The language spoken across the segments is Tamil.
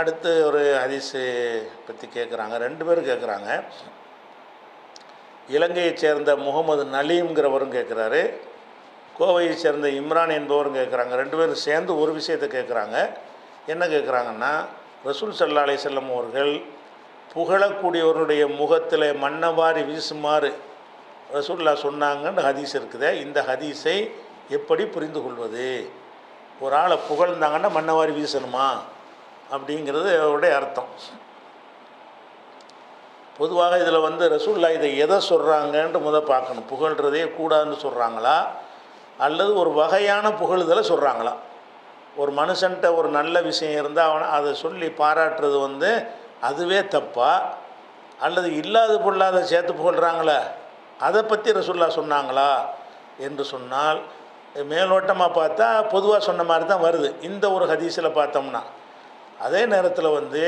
அடுத்து ஒரு ஹதீஸு பற்றி கேட்குறாங்க ரெண்டு பேரும் கேட்குறாங்க இலங்கையைச் சேர்ந்த முகமது நலீம்ங்கிறவரும் கேட்குறாரு கோவையைச் சேர்ந்த இம்ரான் என்பவரும் கேட்குறாங்க ரெண்டு பேரும் சேர்ந்து ஒரு விஷயத்தை கேட்குறாங்க என்ன கேட்குறாங்கன்னா ரசூல் சல்லா அலி செல்லம் அவர்கள் புகழக்கூடியவருடைய முகத்தில் மன்னவாரி வீசுமாறு ரசூல்லா சொன்னாங்கன்னு ஹதீஸ் இருக்குது. இந்த ஹதீஸை எப்படி புரிந்து கொள்வது? ஒரு ஆளை புகழ்ந்தாங்கன்னா மன்னவாரி வீசணுமா? அப்படிங்கிறது அவருடைய அர்த்தம். பொதுவாக இதில் வந்து ரசூல்லா இதை எதை சொல்கிறாங்கன்ட்டு முத பார்க்கணும். புகழ்கிறதே கூடாதுன்னு சொல்கிறாங்களா அல்லது ஒரு வகையான புகழுதலை சொல்கிறாங்களா ஒரு மனுஷன்ட்ட ஒரு நல்ல விஷயம் இருந்தால் அவனை அதை சொல்லி பாராட்டுறது வந்து அதுவே தப்பா? அல்லது இல்லாத பொருளாத சேர்த்து புகழ்கிறாங்களே அதை பற்றி ரசூல்லா சொன்னாங்களா? என்று சொன்னால் மேலோட்டமாக பார்த்தா பொதுவாக சொன்ன மாதிரி தான் வருது. இந்த ஒரு ஹதீஸில் பார்த்தோம்னா. அதே நேரத்தில் வந்து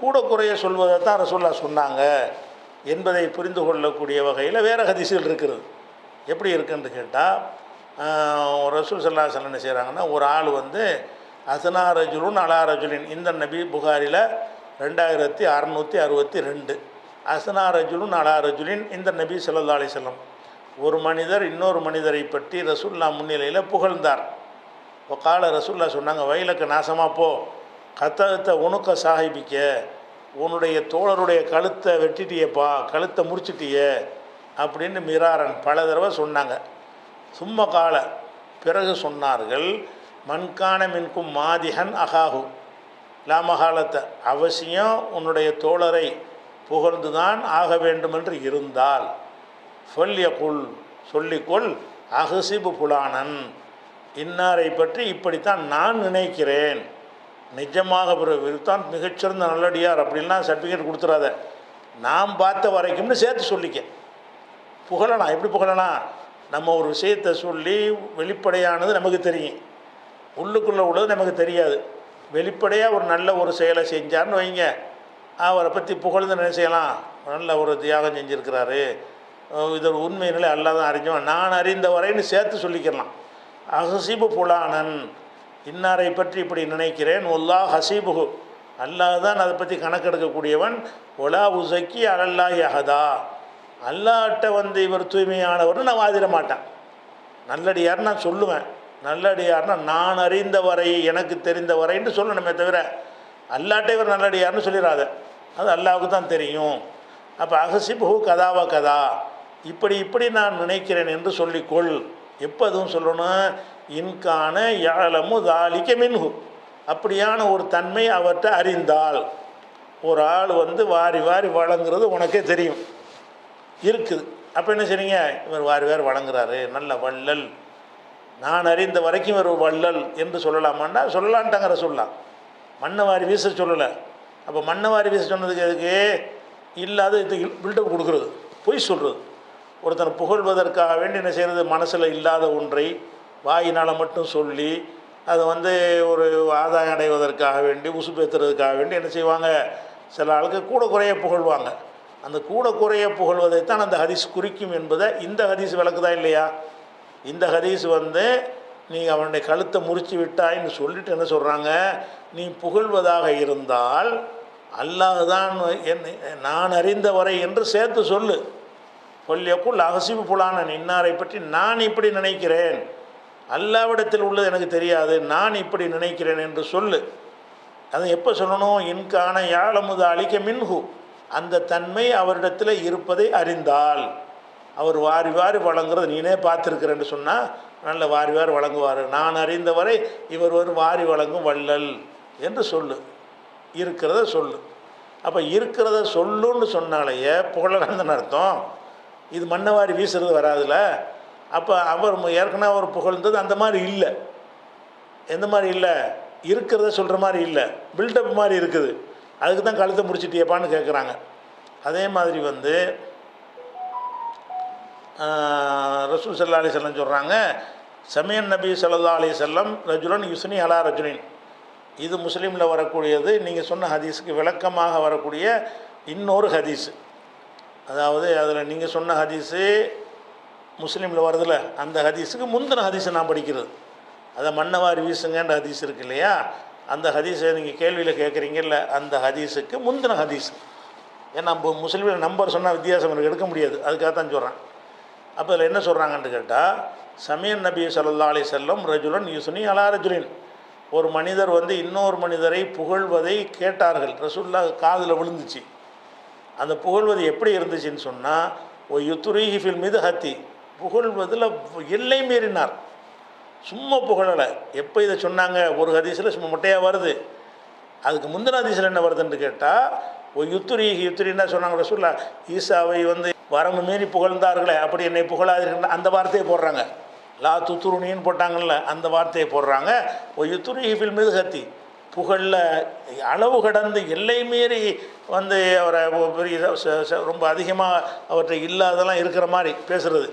கூட குறைய சொல்வதை தான் ரசூல்லா சொன்னாங்க என்பதை புரிந்து கொள்ளக்கூடிய வகையில் வேறு ஹதிசுகள் இருக்கிறது. எப்படி இருக்குன்னு கேட்டால் ரசூல் சல்லா சல்ல என்ன செய்கிறாங்கன்னா ஒரு ஆள் வந்து அசனா ரஜுலுன் அலா ரஜுலின் இந்த நபி புகாரில் ரெண்டாயிரத்தி அறநூற்றி அறுபத்தி ரெண்டு அசனா ரஜுலுன் அலா ரஜுலின் இந்த நபி சல்லா அலிசல்லம் ஒரு மனிதர் இன்னொரு மனிதரை பற்றி ரசூல்லா முன்னிலையில் புகழ்ந்தார். இப்போ கால ரசூல்லா சொன்னாங்க வயலுக்கு நாசமாக போ கத்தகத்தை உணுக்க சாகிபிக்க உன்னுடைய தோழருடைய கழுத்தை வெட்டிட்டியப்பா கழுத்தை முறிச்சிட்டியே அப்படின்னு மிராரன் பல தடவை சொன்னாங்க. சும்ம கால. பிறகு சொன்னார்கள் மண்கான மின்கும் மாதிகன் அகாஹு. லாமகாலத்தை அவசியம் உன்னுடைய தோழரை புகழ்ந்துதான் ஆக வேண்டுமென்று இருந்தால் சொல்லிய சொல்லியகுல் சொல்லிக்கொள் அகசிபு புலானன். இன்னாரை பற்றி இப்படித்தான் நான் நினைக்கிறேன். நிஜமாக தான் மிகச்சிறந்த நல்லடியார் அப்படின்லாம் சர்டிஃபிகேட் கொடுத்துறாத. நாம் பார்த்த வரைக்கும்னு சேர்த்து சொல்லிக்க. புகழலாம் எப்படி புகழலாம் நம்ம ஒரு விஷயத்தை சொல்லி வெளிப்படையானது நமக்கு தெரியும். உள்ளுக்குள்ளே உள்ளது நமக்கு தெரியாது. வெளிப்படையாக ஒரு நல்ல ஒரு செயலை செஞ்சார்னு வைங்க. அவரை பற்றி புகழ்ந்து என்ன செய்யலாம்? நல்ல ஒரு தியாகம் செஞ்சுருக்கிறாரு. அஹ் இது உண்மை நிலை அல்லாதான் அறிஞ்சவன் நான் அறிந்த வரைன்னு சேர்த்து சொல்லிக்கலாம் அகசிபு புலானன் இன்னாரை பற்றி இப்படி நினைக்கிறேன். ஒல்லா ஹசீபுகு அல்லாஹ் தான் அதை பற்றி கணக்கெடுக்கக்கூடியவன். ஒலா உசக்கி அலல்லாஹி அஹதா. அல்லாட்ட வந்து இவர் தூய்மையானவர்னு நான் வாதிட மாட்டேன். நல்லடியார் நான் சொல்லுவேன். நல்லடியார்னா நான் அறிந்த வரை எனக்கு தெரிந்த வரைன்னு சொல்லணுமே தவிர அல்லாட்ட இவர் நல்லடியார்னு சொல்லிடாத அது அல்லாவுக்கு தான் தெரியும். அப்போ அகசிபு கதாவா கதா. இப்படி இப்படி நான் நினைக்கிறேன் என்று சொல்லிக்கொள். எப்போ அதுவும் சொல்லணும்? இன்கான யாழமு தாலிக்க மின்ஹு. அப்படியான ஒரு தன்மை அவற்றை அறிந்தால் ஒரு ஆள் வந்து வாரி வாரி வழங்குறது உனக்கே தெரியும். இருக்குது. அப்போ என்ன செய்றீங்க? இவர் வாரி வாரி வழங்குறாரு. நல்ல வள்ளல். நான் அறிந்த வரைக்கும் இவர் வள்ளல் என்று சொல்லலாமாண்டா? சொல்லலான்ட்டாங்கிற சொல்லலாம் மண்ணை வாரி வீச சொல்லலை. அப்போ மண்ணை வாரி வீச சொன்னதுக்கு எதுக்கு? இல்லாத இது பில்டப் கொடுக்குறது. பொய் சொல்கிறது ஒருத்தனை புகழ்வதற்காக வேண்டி என்ன செய்கிறது மனசில் இல்லாத ஒன்றை வாயினால் மட்டும் சொல்லி அதை வந்து ஒரு ஆதாயம் அடைவதற்காக வேண்டி உசுப்பேற்றுறதுக்காக வேண்டி என்ன செய்வாங்க? சில ஆளுக்கு கூட குறைய புகழ்வாங்க. அந்த கூட குறைய புகழ்வதைத்தான் அந்த ஹதீஸ் குறிக்கும் என்பதை இந்த ஹதீஸ் விளக்குதா இல்லையா? இந்த ஹதீஸ் வந்து நீ அவனுடைய கழுத்தை முறிச்சு விட்டாய்ன்னு சொல்லிட்டு என்ன சொல்கிறாங்க நீ புகழ்வதாக இருந்தால் அல்லாஹ் தான் என்னை நான் அறிந்த வரை என்று சேர்த்து சொல்லு. கொல்லியக்குள் அகசிவு புலான இன்னாரை பற்றி நான் இப்படி நினைக்கிறேன். அல்லாவிடத்தில் உள்ளது எனக்கு தெரியாது. நான் இப்படி நினைக்கிறேன் என்று சொல்லு. அதை எப்போ சொல்லணும்? இன்கான யாழமுது அழிக்க மின்ஹு. அந்த தன்மை அவரிடத்தில் இருப்பதை அறிந்தால். அவர் வாரி வாரி வழங்குறது நீனே பார்த்துருக்கிறேன்னு சொன்னால் நல்ல வாரி வாரி வழங்குவார். நான் அறிந்தவரை இவர் ஒரு வாரி வழங்கும் வள்ளல் என்று சொல்லு. இருக்கிறத சொல்லு. அப்போ இருக்கிறத சொல்லுன்னு சொன்னாலேயே புகழலான்னு அர்த்தம். இது மண்ணை வாரி வீசுறது வராதுல்ல அப்போ அவர் ஏற்கனவே அவர் புகழ்ந்தது அந்த மாதிரி இல்லை. எந்த மாதிரி இல்லை? இருக்கிறத சொல்கிற மாதிரி இல்லை. பில்டப் மாதிரி இருக்குது. அதுக்கு தான் கழுத்தை முடிச்சிட்டியப்பான்னு கேட்குறாங்க அதே மாதிரி வந்து ரசூல் சல்லா அலி செல்லம் சொல்கிறாங்க சமயன் நபி சல்லா அலி செல்லம் ரஜுலன் யுஸ்னி அலா ரஜுலின். இது முஸ்லீமில் வரக்கூடியது நீங்கள் சொன்ன ஹதீஸுக்கு விளக்கமாக வரக்கூடிய இன்னொரு ஹதீஸு. அதாவது அதில் நீங்கள் சொன்ன ஹதீஸு முஸ்லீமில் வருதுல அந்த ஹதீஸுக்கு முந்தின ஹதீஸை நான் படிக்கிறது. அதை மன்னவாரி வீசுங்கன்ற ஹதீஸ் இருக்கு இல்லையா? அந்த ஹதீஸை நீங்கள் கேள்வியில் கேட்குறீங்கல்ல அந்த ஹதீஸுக்கு முந்தின ஹதீஸ். ஏன்னா நம்ம முஸ்லீமில் நம்பர் சொன்னால் வித்தியாசம் எனக்கு எடுக்க முடியாது. அதுக்காக தான் சொல்கிறேன் அப்போ அதில் என்ன சொல்கிறாங்கன்னு கேட்டால் சமீர் நபி ஸல்லல்லாஹு அலி செல்லம் ரஜுலன் யூசுனி அலா ரஜுலின். ஒரு மனிதர் வந்து இன்னொரு மனிதரை புகழ்வதை கேட்டார்கள். ரசூல்லா காதில் விழுந்துச்சு. அந்த புகழ்வது எப்படி இருந்துச்சுன்னு சொன்னால் ஓ யுத்துரீஹி ஃபில் மீது ஹத்தி புகழ்வதில் எல்லை மீறினார். சும்மா புகழலை. எப்போ இதை சொன்னாங்க? ஒரு ஹதீஸில் சும்மா முட்டையாக வருது. அதுக்கு முந்தின ஹதீஸில் என்ன வருதுன்னு கேட்டால் ஒரு யுத்துரி யுத்துரின்னா சொன்னாங்க சொல்ல ஈசாவை வந்து வரம்பு மீறி புகழ்ந்தார்களே அப்படி என்னை புகழாதீர்கள் அந்த வார்த்தையை போடுறாங்க. லா துத்துருணின்னு போட்டாங்கல்ல அந்த வார்த்தையை போடுறாங்க. ஓ யுத்துரி ஃபில் மீது ஹத்தி புகழில் அளவு கடந்து எல்லை மீறி வந்து அவரை பெரிய ச- ச- ரொம்ப அதிகமாக அவற்றை இல்லாதெல்லாம் இருக்கிற மாதிரி பேசுகிறது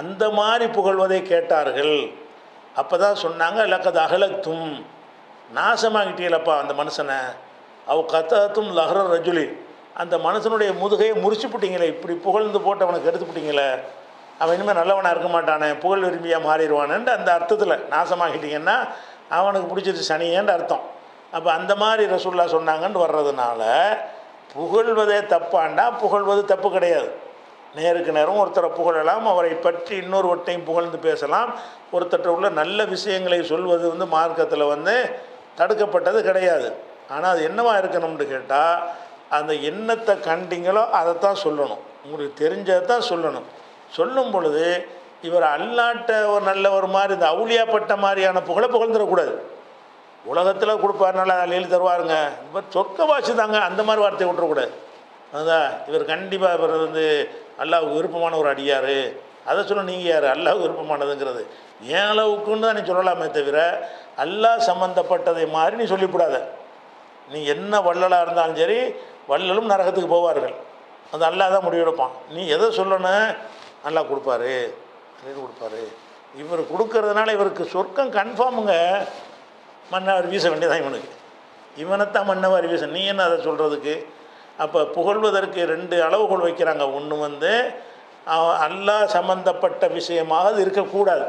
அந்த மாதிரி புகழ்வதை கேட்டார்கள். அப்போ தான் சொன்னாங்க லக்கது அகலத்தும் நாசமாகிட்டீங்களப்பா அந்த மனுஷனை. அவ கத்தத்தும் லஹர ரஜுலி. அந்த மனுஷனுடைய முதுகையை முறிச்சு போட்டிங்களே இப்படி புகழ்ந்து போட்டு அவனுக்கு எடுத்து போட்டிங்களே. அவன் இனிமேல் நல்லவனாக இருக்க மாட்டானே புகழ் விரும்பியாக மாறிடுவானுன்ட்டு அந்த அர்த்தத்தில் நாசமாகிட்டீங்கன்னா அவனுக்கு பிடிச்சது சனியேன்ற அர்த்தம். அப்போ அந்த மாதிரி ரசூல்லா சொன்னாங்கன்னு வர்றதுனால புகழ்வதே தப்பாண்டா புகழ்வது தப்பு கிடையாது. நேருக்கு நேரம் ஒருத்தரை புகழலாம் அவரை பற்றி இன்னொருவற்றையும் புகழ்ந்து பேசலாம். ஒருத்தர்கிட்ட உள்ள நல்ல விஷயங்களை சொல்வது வந்து மார்க்கத்தில் வந்து தடுக்கப்பட்டது கிடையாது. ஆனால் அது என்னவாக இருக்கணும்னு கேட்டால் அந்த எண்ணத்தை கண்டிங்களோ அதைத்தான் சொல்லணும். உங்களுக்கு தெரிஞ்சதை தான் சொல்லணும். சொல்லும் பொழுது இவர் அல்லாட்ட ஒரு நல்ல ஒரு மாதிரி இந்த அவுளியாப்பட்ட மாதிரியான புகழை புகழ்ந்துடக்கூடாது. உலகத்தில் கொடுப்பாருனால நல்லா எழுதி தருவாருங்க. இவர் சொர்க்கவாசி தாங்க அந்த மாதிரி வார்த்தையை விட்டுறக்கூடாது. அதுதான் இவர் கண்டிப்பாக இவர் வந்து அல்லாவுக்கு விருப்பமான ஒரு அடியார். அதை சொல்ல நீங்கள் யார்? அல்லாஹ் விருப்பமானதுங்கிறது. ஏன் அளவுக்குன்னு தான் நீ சொல்லலாமே தவிர அல்லாஹ் சம்மந்தப்பட்டதை மாதிரி நீ சொல்லிவிடாத. நீ என்ன வள்ளலாக இருந்தாலும் சரி வள்ளலும் நரகத்துக்கு போவார்கள். அது அல்லாஹ் தான் முடிவெடுப்பான் நீ எதை சொல்லணும்? அல்லாஹ் கொடுப்பாரு. அப்படின்னு கொடுப்பாரு. இவர் கொடுக்கறதுனால இவருக்கு சொர்க்கம் கன்ஃபார்முங்க மன்னவர் வீச வேண்டியதான் இவனுக்கு. இவனைத்தான் மன்னவர் வீச நீ என்ன அதை சொல்கிறதுக்கு அப்போ புகழ்வதற்கு ரெண்டு அளவுகோல் வைக்கிறாங்க. ஒன்று வந்து அல்லா அல்லாஹ் சம்பந்தப்பட்ட விஷயமாக அது இருக்கக்கூடாது.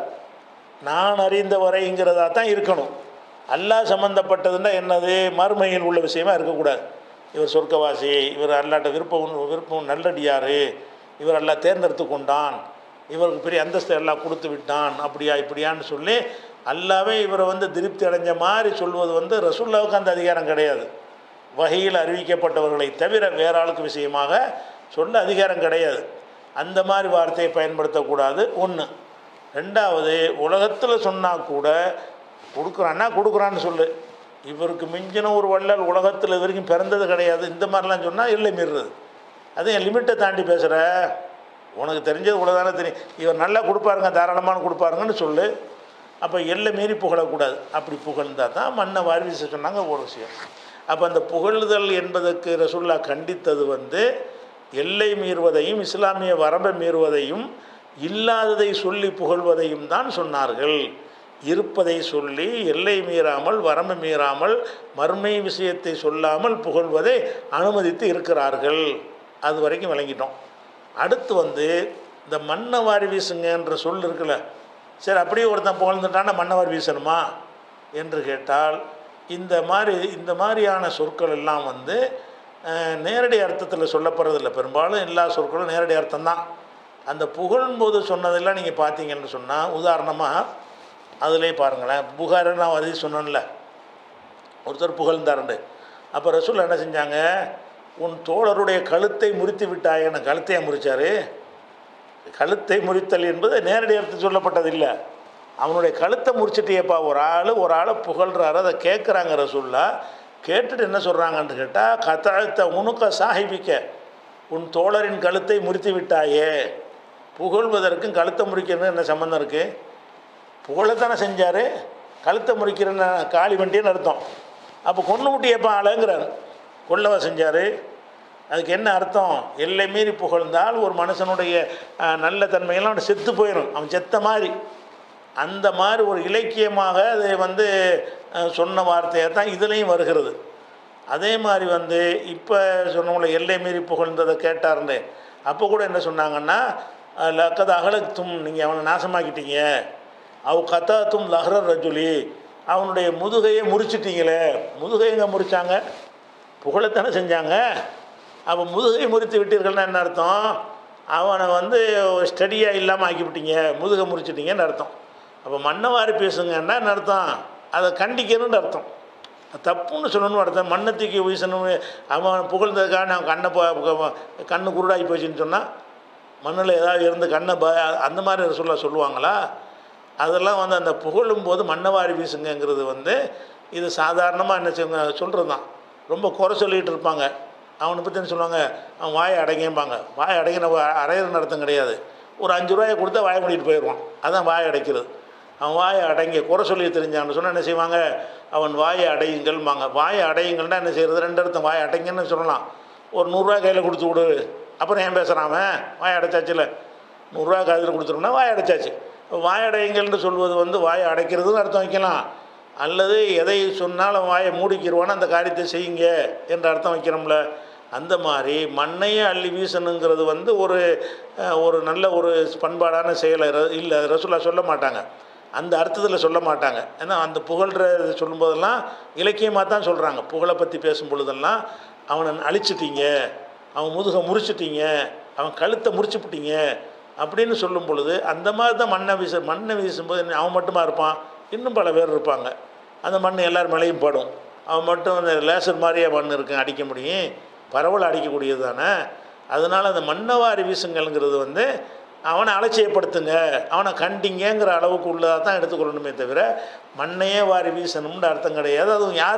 நான் அறிந்த வரைங்கிறதா தான் இருக்கணும். அல்லாஹ் சம்மந்தப்பட்டதுன்னா என்னது? மறுமையில் உள்ள விஷயமா இருக்கக்கூடாது. இவர் சொர்க்கவாசி இவர் அல்லாட்ட விருப்பம் விருப்பம் நல்லடியார் இவர் எல்லாம் தேர்ந்தெடுத்து கொண்டான் இவருக்கு பெரிய அந்தஸ்தை எல்லாம் கொடுத்து விட்டான் அப்படியா இப்படியான்னு சொல்லி அல்லாவே இவரை வந்து திருப்தி அடைஞ்ச மாதிரி சொல்வது வந்து ரசுல்லாவுக்கு அந்த அதிகாரம் கிடையாது. வகையில் அறிவிக்கப்பட்டவர்களை தவிர வேற ஆளுக்கு விஷயமாக சொல்ல அதிகாரம் கிடையாது. அந்த மாதிரி வார்த்தையை பயன்படுத்தக்கூடாது. ஒன்று ரெண்டாவது உலகத்தில் சொன்னால் கூட கொடுக்குறான்னா கொடுக்குறான்னு சொல்லு. இவருக்கு மிஞ்சின ஒரு வள்ளல் உலகத்தில் இது வரைக்கும் பிறந்தது கிடையாது. இந்த மாதிரிலாம் சொன்னால் இல்லை மீறுறது. அது என் லிமிட்டை தாண்டி பேசுகிற உனக்கு தெரிஞ்சது கூட தானே தெரியும். இவர் நல்லா கொடுப்பாருங்க தாராளமான கொடுப்பாருங்கன்னு சொல்லு. அப்போ எல்லை மீறி புகழக்கூடாது. அப்படி புகழ்ந்தால் தான் மண்ணை வாரி வீச சொன்னாங்க ஒரு விஷயம். அப்போ அந்த புகழுதல் என்பதற்கு ரசுல்லா கண்டித்தது வந்து எல்லை மீறுவதையும் இஸ்லாமிய வரம்பை மீறுவதையும் இல்லாததை சொல்லி புகழ்வதையும் தான் சொன்னார்கள். இருப்பதை சொல்லி எல்லை மீறாமல் வரம்பு மீறாமல் மர்மை விஷயத்தை சொல்லாமல் புகழ்வதை அனுமதித்து இருக்கிறார்கள். அது வரைக்கும் விளங்கிட்டோம். அடுத்து வந்து இந்த மண்ணை வாரி வீசுங்கன்ற சொல் இருக்குல்ல சரி அப்படியே ஒருத்தன் புகழ்ந்துட்டான்னா மண்ணை வாரி வீசணுமா? என்று கேட்டால் இந்த மாதிரி இந்த மாதிரியான சொற்கள் எல்லாம் வந்து நேரடி அர்த்தத்தில் சொல்லப்படுறதில்லை. பெரும்பாலும் எல்லா சொற்களும் நேரடி அர்த்தம்தான். அந்த புகழும்போது சொன்னதெல்லாம் நீங்கள் பார்த்தீங்கன்னு சொன்னால் உதாரணமாக அதிலே பாருங்களேன். புகார் நான் வரி சொன்னேன்ல. ஒருத்தர் புகழ்ந்தாருண்டு. அப்போ ரசூல் என்ன செஞ்சாங்க? உன் தோழருடைய கழுத்தை முறித்து விட்டாயன்னு கழுத்தையை முறித்தார் கழுத்தை முறித்தல் என்பது நேரடி அர்த்தம் சொல்லப்பட்டதில்லை. அவனுடைய கழுத்தை முறிச்சிட்டியப்பா. ஒரு ஆள் ஒரு ஆளை புகழ்கிறாரு அதை கேட்குறாங்க ரசூல்லா கேட்டுட்டு என்ன சொல்கிறாங்கன்னு கேட்டால் கத்தாழ்த்த உணுக்க சாஹிபிக்க. உன் தோழரின் கழுத்தை முறித்து விட்டாயே. புகழ்வதற்கும் கழுத்தை முறிக்கிறது என்ன சம்மந்தம் இருக்குது புகழத்தானே செஞ்சார். கழுத்தை முறிக்கிறன்னு காளி வண்டின்னு அர்த்தம். அப்போ கொண்டு முட்டியப்பா ஆளுங்கிறார். கொல்லவா செஞ்சார். அதுக்கு என்ன அர்த்தம்? எல்லை மீறி புகழ்ந்தால் ஒரு மனுஷனுடைய நல்ல தன்மையெல்லாம் அவன் செத்து போயிடும் அவன் செத்த மாதிரி. அந்த மாதிரி ஒரு இலக்கியமாக அது வந்து சொன்ன வார்த்தையாக தான் இதுலேயும் வருகிறது. அதே மாதிரி வந்து இப்போ சொன்னவங்கள எல்லை மீறி புகழ்ந்ததை கேட்டார்னு அப்போ கூட என்ன சொன்னாங்கன்னா லக்கது அகலத்தும் நீங்கள் அவனை நாசமாக்கிட்டீங்க. அவ கத்தாத்தும் லஹ்ர ரஜுலி அவனுடைய முதுகையை முறிச்சிட்டீங்களே. முதுகை எங்கே முறிச்சாங்க? புகழத்தானே செஞ்சாங்க. அப்போ முதுகை முறித்து விட்டீர்கள்னா என்ன அர்த்தம்? அவனை வந்து ஸ்டடியாக இல்லாமல் ஆக்கிவிட்டீங்க. முதுகை முறிச்சிட்டீங்கன்னு அர்த்தம். அப்போ மண்ணவாரி பேசுங்கன்னா என்ன அர்த்தம்? அதை கண்டிக்கணும்னு அர்த்தம். தப்புன்னு சொல்லணும்னு அர்த்தம். மண்ணை தூக்கி வீசணும் அவன் புகழ்ந்ததுக்காக நான் கண்ணை ப- கண்ணு குருடாகி போச்சுன்னு சொன்னால் மண்ணில் ஏதாவது இருந்து கண்ணை ப அந்த மாதிரி சொல்ல சொல்லுவாங்களா? அதெல்லாம் வந்து அந்த புகழும் போது மண்ணவாரி வீசுங்கிறது வந்து இது சாதாரணமாக என்ன செய்யுங்க சொல்கிறது தான் ரொம்ப குறை சொல்லிகிட்டு இருப்பாங்க. அவனை பற்றி என்ன சொல்லுவாங்க? அவன் வாயை அடைங்கம்பாங்க. வாயை அடைங்கின அடையிற நடத்தம் கிடையாது. ஒரு அஞ்சு ரூபாயை கொடுத்தா வாயை மூடிட்டு போயிடுவான். அதான் வாயை அடைக்கிறது. அவன் வாயை அடங்கி குறை சொல்லி தெரிஞ்சான்னு சொன்னால் என்ன செய்வாங்க? அவன் வாயை அடையுங்கள்பாங்க வாயை அடையுங்கள்னா என்ன செய்கிறது ரெண்டு அர்த்தம் வாயை அடைங்கன்னு சொல்லலாம். ஒரு நூறுரூவா கையில் கொடுத்து விடு. அப்புறம் ஏன் பேசுகிறான் அவன்? வாயை அடைச்சாச்சுல நூறுரூவா காதில் கொடுத்துருன்னா வாயை அடைச்சாச்சு. வாய் அடையுங்கள்னு சொல்வது வந்து வாயை அடைக்கிறதுன்னு அர்த்தம் வைக்கலாம். அல்லது எதை சொன்னாலும் வாயை மூடிக்கிடுவான்னு அந்த காரியத்தை செய்யுங்க என்ற அர்த்தம் வைக்கிறோம்ல. அந்த மாதிரி மண்ணையே அள்ளி வீசணுங்கிறது வந்து ஒரு ஒரு நல்ல ஒரு பண்பாடான செயலை. இல்லை ரசுல்லா சொல்ல மாட்டாங்க. அந்த அர்த்தத்தில் சொல்ல மாட்டாங்க. ஏன்னா அந்த புகழ்கிற சொல்லும்போதெல்லாம் இலக்கியமாக தான் சொல்கிறாங்க புகழை பற்றி பேசும் பொழுதெல்லாம் அவனை அழிச்சிட்டீங்க. அவன் முதுகை முறிச்சிட்டீங்க. அவன் கழுத்தை முறிச்சுப்பிட்டீங்க. அப்படின்னு சொல்லும் பொழுது அந்த மாதிரி தான் மண்ணை வீச மண்ணை வீசும்போது அவன் மட்டுமா இருப்பான்? இன்னும் பல பேர் இருப்பாங்க. அந்த மண் எல்லார் மேலேயும் படும். அவன் மட்டும் அந்த லேசர் மாதிரியே மண் இருக்கு அடிக்க முடியும். பரவல் அடிக்கக்கூடியது தானே? அதனால் அந்த மண்ணவாரி வீசுங்கள்ங்கிறது வந்து அவனை அலட்சியப்படுத்துங்க அவனை கண்டிங்கிற அளவுக்கு உள்ளதாக தான் எடுத்துக்கொள்ளணுமே தவிர மண்ணையே வாரி வீசணும்னு அர்த்தம் கிடையாது. அதுவும் யாரு